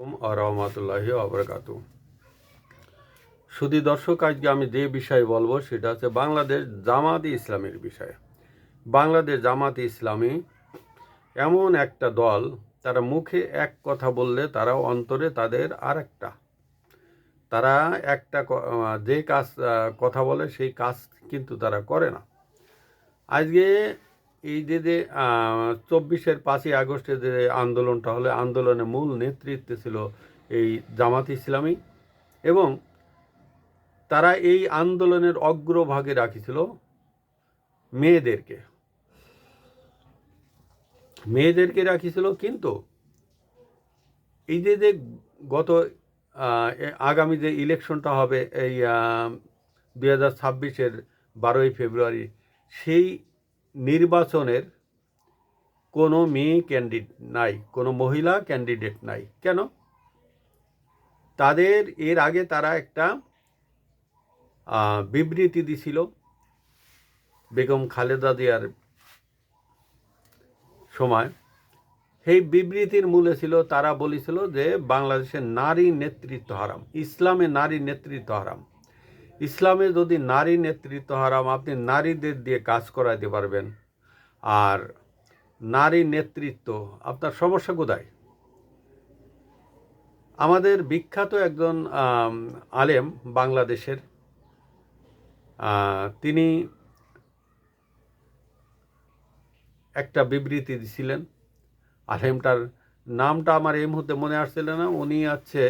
রহমতুল্লাহি আবরকাত শুধু দর্শক, আজকে আমি যে বিষয়ে বলব সেটা হচ্ছে বাংলাদেশ জামাতি ইসলামের বিষয়ে। বাংলাদেশ জামাতি ইসলামী এমন একটা দল, তারা মুখে এক কথা বললে তারা অন্তরে তাদের আর একটা তারা একটা যে কাজ কথা বলে সেই কাজ কিন্তু তারা করে না। আজকে এই যে যে চব্বিশের পাঁচই আগস্টে যে আন্দোলনটা হলো, আন্দোলনের মূল নেতৃত্বে ছিল এই জামাত ইসলামী এবং তারা এই আন্দোলনের অগ্রভাগে রাখিছিল মেয়েদেরকে। মেয়েদেরকে রাখিছিল, কিন্তু এই যে যে, গত আগামী যে ইলেকশনটা হবে এই দুই হাজার ছাব্বিশের বারোই ফেব্রুয়ারি, সেই নির্বাচনের কোনো মেয়ে ক্যান্ডিডেট নাই, কোনো মহিলা ক্যান্ডিডেট নাই। কেন? তাদের, এর আগে তারা একটা বিবৃতি দিছিল বেগম খালেদা জিয়ার সময়। সেই বিবৃতির মূলে ছিল, তারা বলেছিল যে বাংলাদেশের নারী নেতৃত্ব হারাম, ইসলামে নারী নেতৃত্ব হারাম। ইসলামে যদি নারী নেতৃত্ব হারাম, আপনি নারীদের দিয়ে কাজ করাইতে পারবেন। আর নারী নেতৃত্ব, আপনার সমস্যা কোথায়? আমাদের বিখ্যাত একজন আলেম বাংলাদেশের তিনি একটা বিবৃতি দিছিলেন। আলেমটার নামটা আমার এই মুহূর্তে মনে আসছিল না। উনি আছে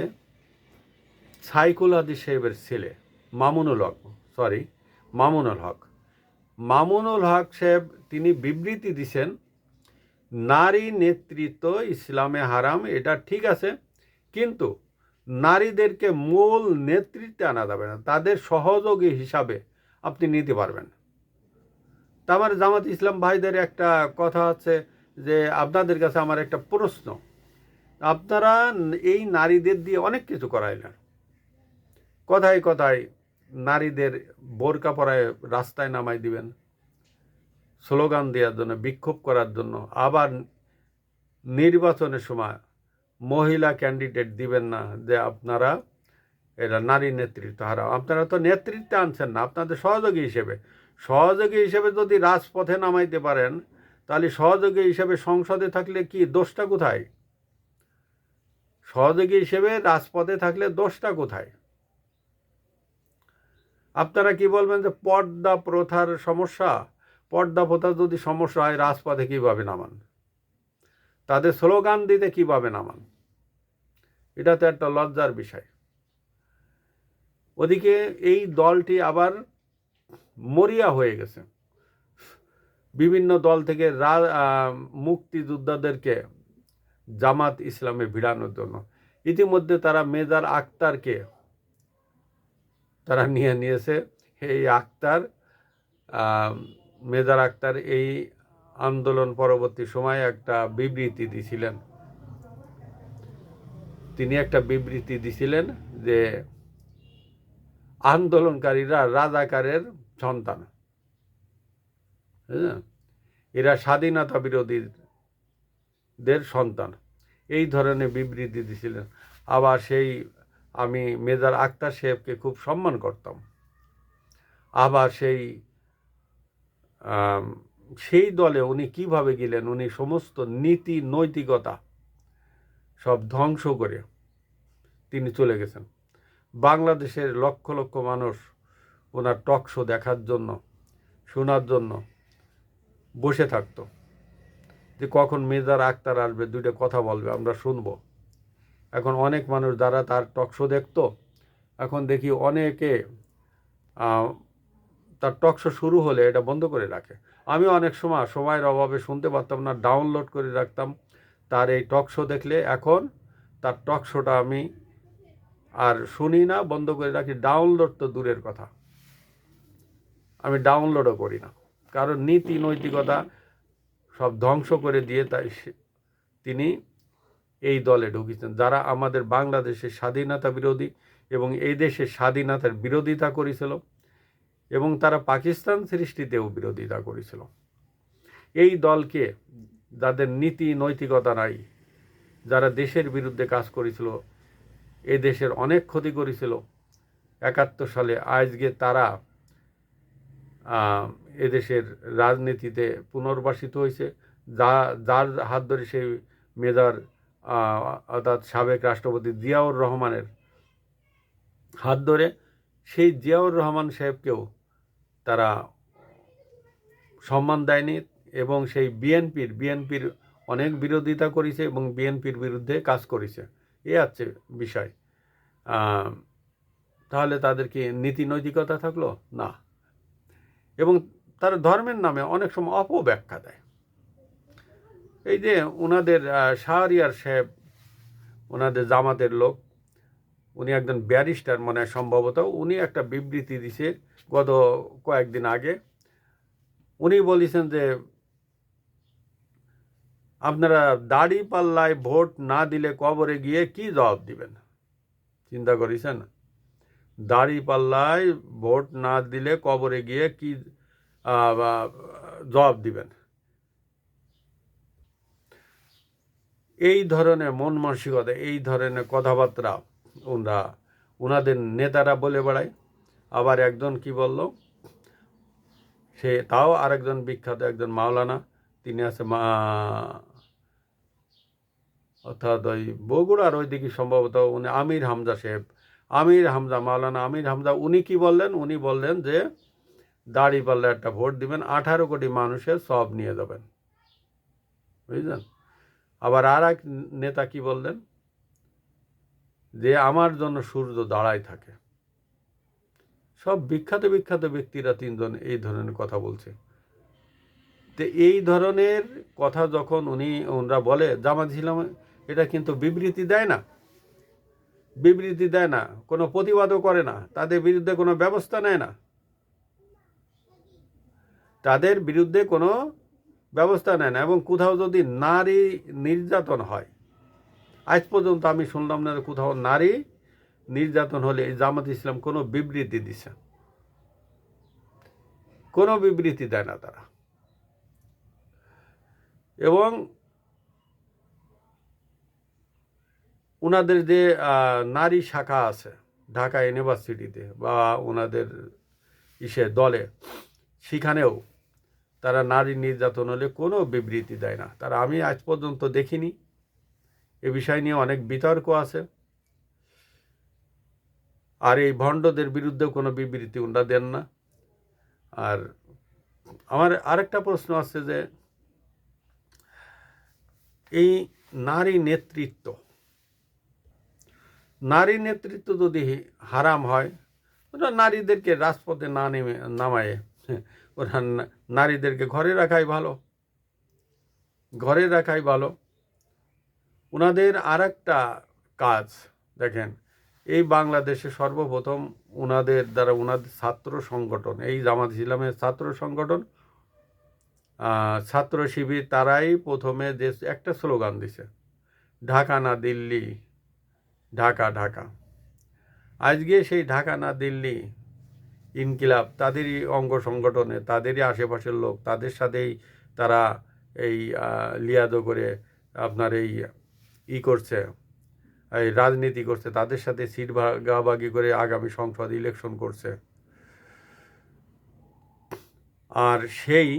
সাইকুল হাদিস সাহেবের ছেলে। মামুনুল হক সরি মামুনুল হক। মামুনুল হক সাহেব, তিনি বিবৃতি দিছেন, নারী নেতৃত্ব ইসলামে হারাম, এটা ঠিক আছে, কিন্তু নারীদেরকে মূল নেতৃত্বে আনা যাবে না, তাদের সহযোগী হিসাবে আপনি নিতে পারবেন। তা আমার জামাত ইসলাম ভাইদের একটা কথা আছে যে, আপনাদের কাছে আমার একটা প্রশ্ন। আপনারা এই নারীদের দিয়ে অনেক কিছু করাইলেন। কথায় কথায় নারীদের বোরকা পরায় রাস্তায় নামাই দিবেন, স্লোগান দেওয়ার জন্য, বিক্ষোভ করার জন্য, আবার নির্বাচনের সময় মহিলা ক্যান্ডিডেট দিবেন না যে আপনারা এটা নারী নেতৃত্ব হারাও। আপনারা তো নেতৃত্বে আনছেন না, আপনাদের সহযোগী হিসেবে। সহযোগী হিসেবে যদি রাজপথে নামাইতে পারেন, তাহলে সহযোগী হিসেবে সংসদে থাকলে কি দোষটা কোথায়? সহযোগী হিসেবে রাজপথে থাকলে দোষটা কোথায়? আপনারা কি বলবেন যে পর্দা প্রথার সমস্যা? পর্দা প্রথার যদি সমস্যা হয়, রাজপথে কীভাবে নামান? তাদের স্লোগান দিতে কীভাবে নামান? এটা তো একটা লজ্জার বিষয়। ওদিকে এই দলটি আবার মরিয়া হয়ে গেছে। বিভিন্ন দল থেকে রা- মুক্তিযোদ্ধাদেরকে জামাত ইসলামে ভিড়ানোর জন্য। ইতিমধ্যে তারা মেজার আক্তারকে তারা নিয়ে নিয়েছে। এই আক্তার মেজার আক্তার এই আন্দোলন পরবর্তী সময়ে একটা বিবৃতি দিছিলেন। তিনি একটা বিবৃতি দিছিলেন যে আন্দোলনকারীরা রাজাকারের সন্তান। হ্যাঁ? এরা স্বাধীনতা বিরোধীদের সন্তান। এই ধরনের বিবৃতি দিছিলেন। আবার সেই আমি মেজার আক্তার সাহেবকে খুব সম্মান করতাম। আবার সেই সেই দলে উনি কীভাবে গেলেন, উনি সমস্ত নীতি, নৈতিকতা সব ধ্বংস করে তিনি চলে গেছেন। বাংলাদেশের লক্ষ লক্ষ মানুষ ওনার টক শো দেখার জন্য, শোনার জন্য বসে থাকতো। যে কখন মেজার আক্তার আসবে, দুইটা কথা বলবে, আমরা শুনব। এখন অনেক মানুষ যারা তার টক শো দেখতো। এখন দেখি অনেকে তার টক শো শুরু হলে এটা বন্ধ করে রাখে। আমি অনেক সময় সময়ের অভাবে শুনতে পারতাম না ডাউনলোড করে রাখতাম। তার এই টক শো দেখলে এখন তার টক শোটা আমি আর শুনি না, বন্ধ করে রাখি। ডাউনলোড তো দূরের কথা। আমি ডাউনলোডও করি না। কারণ নীতি নৈতিকতা সব ধ্বংস করে দিয়ে তাই তিনি এই দলে ঢুকেছেন। যারা আমাদের বাংলাদেশের স্বাধীনতা বিরোধী এবং এই দেশের স্বাধীনতার বিরোধিতা করেছিল এবং তারা পাকিস্তান সৃষ্টিতেও বিরোধিতা করেছিল। এই দলকে যাদের নীতি, নৈতিকতা নাই, যারা দেশের বিরুদ্ধে কাজ করেছিল, এ দেশের অনেক ক্ষতি করেছিল। একাত্তর সালে আজকে তারা এদেশের রাজনীতিতে পুনর্বাসিত হয়েছে। যা, যার হাত ধরে সেই মেজর অর্থাৎ সাবেক রাষ্ট্রপতি জিয়াউর রহমানের হাত ধরে সেই জিয়াউর রহমান সাহেবকেও তারা সম্মান দেয়নি এবং সেই বিএনপির বিএনপির অনেক বিরোধিতা করেছে এবং বিএনপির বিরুদ্ধে কাজ করেছে। এ আছে বিষয়। তাহলে তাদের কি নীতি নৈতিকতা থাকল? না। এবং তারা ধর্মের নামে অনেক সময় অপব্যাখ্যা দেয়। এই যে ওনাদের শাহরিয়ার সাহেব, ওনাদের জামাতের লোক, উনি একজন ব্যারিস্টার মানে সম্ভবত, উনি একটা বিবৃতি দিছে গত কয়েকদিন আগে। উনি বলেছেন যে, আপনারা দাড়ি পাল্লায় ভোট না দিলে কবরে গিয়ে কি জবাব দিবেন? চিন্তা করেছেন? দাড়ি পাল্লায় ভোট না দিলে কবরে গিয়ে কি জবাব দিবেন? এই ধরনের মন মানসিকতা, এই ধরনের কথাবার্তা ওনারা, ওনাদের নেতারা বলে বেড়ায়। আবার একজন কি বলল? সে তাও আরেকজন বিখ্যাত একজন মাওলানা, তিনি আছে মা, অর্থাৎ ওই বগুড়ার ওইদিকে সম্ভবত উনি আমির হামজা সাহেব। আমির হামজা, মাওলানা আমির হামজা, উনি কি বললেন? উনি বললেন যে দাড়ি পাল্লে একটা ভোট দিবেন, আঠারো কোটি মানুষের সব নিয়ে যাবেন। বুঝলেন? আবার আর এক নেতা কি বললেন? যে আমার জন্য সূর্য দাঁড়ায় থাকে। সব বিখ্যাত বিখ্যাত ব্যক্তিরা তিনজন এই ধরনের কথা বলছে। তো এই ধরনের কথা যখন উনি, ওনারা বলে, জামাত ইসলাম এটা কিন্তু বিবৃতি দেয় না। বিবৃতি দেয় না, কোনো প্রতিবাদও করে না, তাদের বিরুদ্ধে কোনো ব্যবস্থা নেয় না। তাদের বিরুদ্ধে কোনো ব্যবস্থা নেয় না এবং কোথাও যদি নারী নির্যাতন হয়, আজ পর্যন্ত আমি শুনলাম না কোথাও নারী নির্যাতন হলে এই জামাত ইসলাম কোনো বিবৃতি দিছে কোনো বিবৃতি দেয় না তারা। এবং ওনাদের যে নারী শাখা আছে ঢাকা ইউনিভার্সিটিতে বা ওনাদের ইসে দলে, সেখানেও তারা নারী নির্যাতন হলে কোনো বিবৃতি দেয় না। তারা আমি আজ পর্যন্ত দেখিনি। এ বিষয় নিয়ে অনেক বিতর্ক আছে। আর এই ভণ্ডদের বিরুদ্ধে কোনো বিবৃতি ওনারা দেন না। আর আমার আরেকটা প্রশ্ন আছে যে, এই নারী নেতৃত্ব নারী নেতৃত্ব যদি হারাম হয় নারীদেরকে রাজপথে না নেমে, নামায়। ওরা নারীদেরকে ঘরে রাখাই ভালো। ঘরে রাখাই ভালো। ওনাদের আর একটা কাজ, দেখেন, এই বাংলাদেশে সর্বপ্রথম ওনাদের দ্বারা ওনাদের ছাত্র সংগঠন, এই জামাত ইসলামের ছাত্র সংগঠন ছাত্র শিবির তারাই প্রথমে যে একটা স্লোগান দিছে, ঢাকা না দিল্লি, ঢাকা ঢাকা। আজকে সেই ঢাকা না দিল্লি ইনকিলাব, তাদেরই অঙ্গ সংগঠনে, তাদেরই আশেপাশের লোক, তাদের সাথেই তারা এই লিয়াদো করে আপনার এই ই করছে, এই রাজনীতি করছে, তাদের সাথে সিট ভাগাভাগি করে আগামী সংসদ ইলেকশন করছে। আর সেই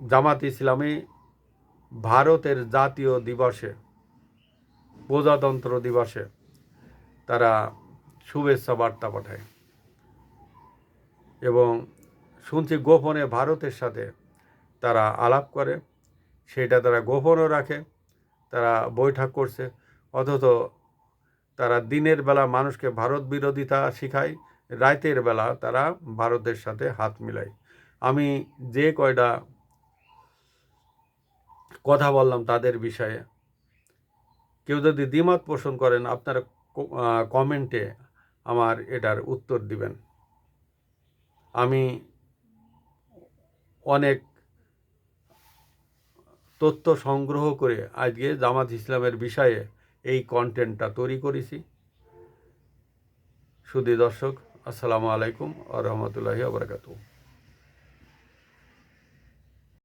জামাত ইসলামী ভারতের জাতীয় দিবসে, প্রজাতন্ত্র দিবসে তারা শুভেচ্ছা বার্তা পাঠায়। এবং শুনছি গোপনে ভারতের সাথে তারা আলাপ করে, সেটা তারা গোপনও রাখে, তারা বৈঠক করছে। অথচ তারা দিনের বেলা মানুষকে ভারত বিরোধিতা শিখায়, রাতের বেলা তারা ভারতের সাথে হাত মিলায়। আমি যে কয়টা কথা বললাম তাদের বিষয়ে, কেউ যদি দ্বিমত পোষণ করেন, আপনারা কমেন্টে আমার এটার উত্তর দিবেন। আমি অনেক তথ্য সংগ্রহ করে আজকে জামাত ইসলামের বিষয়ে এই কন্টেন্টটা তৈরি করেছি। সুদী দর্শক, আসসালামু আলাইকুম আ রহমতুল্লাহি